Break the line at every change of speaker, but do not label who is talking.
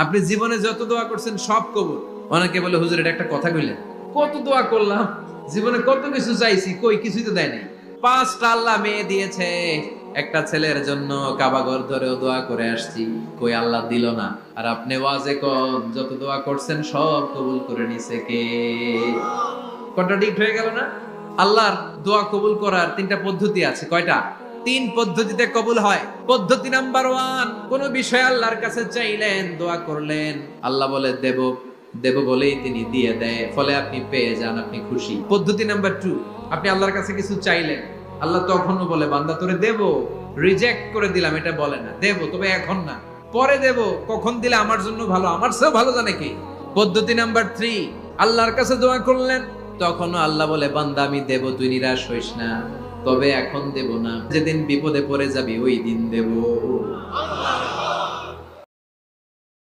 আপনি জীবনে যত দোয়া করছেন, সব কবুল। অনেকে বলে, হুজুর, এটা একটা কথা কইলেন। কত দোয়া করলাম। জীবনে কত কিছু চাইছি, কই কিছুই তো দেয় নাই পাঁচটা আল্লাহ মেয়ে দিয়েছে। একটা ছেলের জন্য কাবাগর ধরেও দোয়া করে আসছি। কই আল্লাহ দিল না। আর আপনি ওয়াজে কম, যত দোয়া করছেন, সব কবুল করে নিছে কে? কন্ট্রাডিক্ট হয়ে গেল না? আল্লাহর দোয়া কবুল করার তিনটা পদ্ধতি আছে। কয়টা? তিন পদ্ধতিতে কবুল হয়। পদ্ধতি নাম্বার ওয়ান, কোন বিষয় আল্লাহর কাছে চাইলেন, দোয়া করলেন। আল্লাহ বলে, দেব দেব বলেই তিনি দিয়ে দেয়, ফলে আপনি পেয়ে যান, আপনি খুশি। পদ্ধতি নাম্বার টু, আপনি আল্লাহর কাছে কিছু চাইলেন। আল্লাহ তখনও বলে, বান্দা তোরে দেব রিজেক্ট করে দিলাম, এটা বলে না। দেব, তবে এখন না। পরে দেব, কখন দিলে আমার জন্য ভালো, আমার চেয়েও ভালো জানে কি? পদ্ধতি নাম্বার থ্রি, আল্লাহর কাছে দোয়া করলেন তখনও আল্লাহ বলে, বান্দা, আমি দেব, তুই নিরাশ হইস না। তবে এখন দেব না। যেদিন বিপদে পড়ে যাবি, ওই দিন দেব।